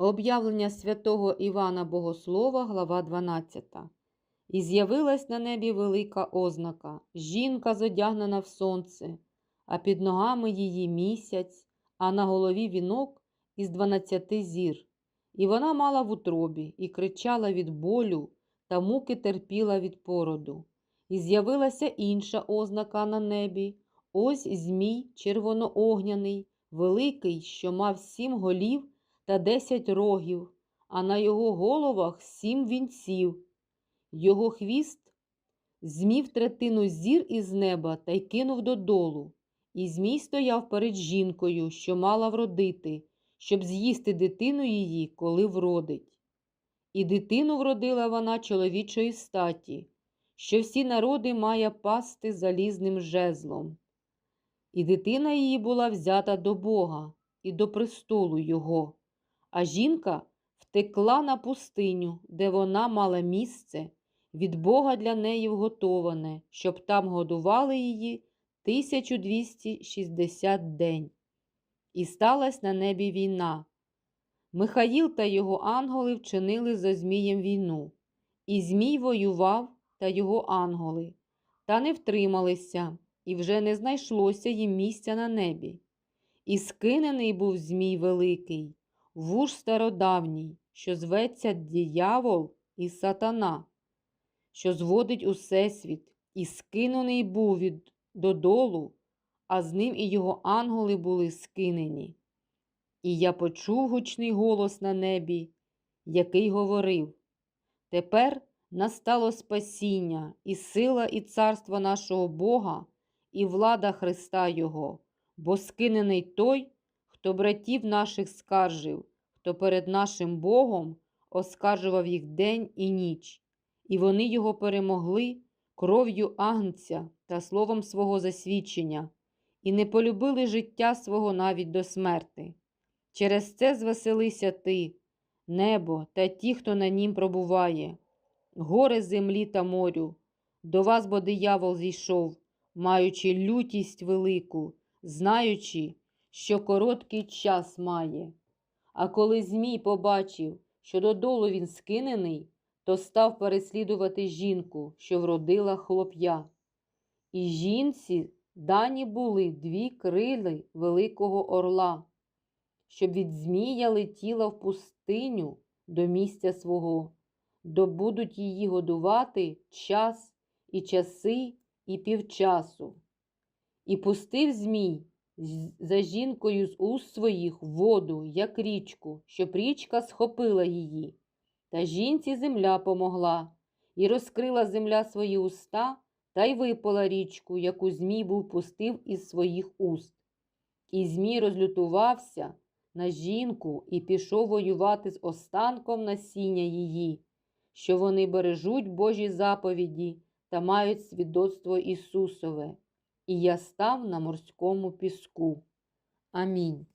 Об'явлення святого Івана Богослова, глава 12. І з'явилась на небі велика ознака, жінка зодягнена в сонце, а під ногами її місяць, а на голові вінок із дванадцяти зір. І вона мала в утробі і кричала від болю та муки терпіла від породу. І з'явилася інша ознака на небі. Ось змій червоноогняний, великий, що мав сім голів та десять рогів, а на його головах сім вінців. Його хвіст змів третину зір із неба та й кинув додолу. І змій стояв перед жінкою, що мала вродити, щоб з'їсти дитину її, коли вродить. І дитину вродила вона чоловічої статі, що всі народи має пасти залізним жезлом. І дитина її була взята до Бога і до престолу Його. А жінка втекла на пустиню, де вона мала місце від Бога для неї вготоване, щоб там годували її 1260 день. І сталася на небі війна. Михаїл та його ангели вчинили за Змієм війну, і Змій воював та його ангели, та не втрималися, і вже не знайшлося їм місця на небі. І скинений був Змій великий, вуж стародавній, що зветься диявол і сатана, що зводить усесвіт, і скинений був від додолу, а з ним і його ангели були скинені. І я почув гучний голос на небі, який говорив: Тепер настало спасіння, і сила, і царство нашого Бога, і влада Христа Його, бо скинений той, хто братів наших скаржив, хто перед нашим Богом оскаржував їх день і ніч, і вони його перемогли кров'ю агнця та словом свого засвідчення, і не полюбили життя свого навіть до смерти. Через це звеселися ти, небо та ті, хто на нім пробуває, гори землі та морю. До вас бо диявол зійшов, маючи лютість велику, знаючи, що короткий час має. А коли Змій побачив, що додолу він скинений, то став переслідувати жінку, що вродила хлоп'я. І жінці дані були дві крили великого орла щоб від Змія летіла в пустиню до місця свого, до будуть її годувати час і часи, і півчасу. І пустив Змій за жінкою з уст своїх воду, як річку, щоб річка схопила її. Та жінці земля помогла, і розкрила земля свої уста та й випала річку, яку Змій був пустив із своїх уст. І Змій розлютувався на жінку і пішов воювати з останком насіння її, що вони бережуть Божі заповіді та мають свідоцтво Ісусове, і я став на морському піску. Амінь.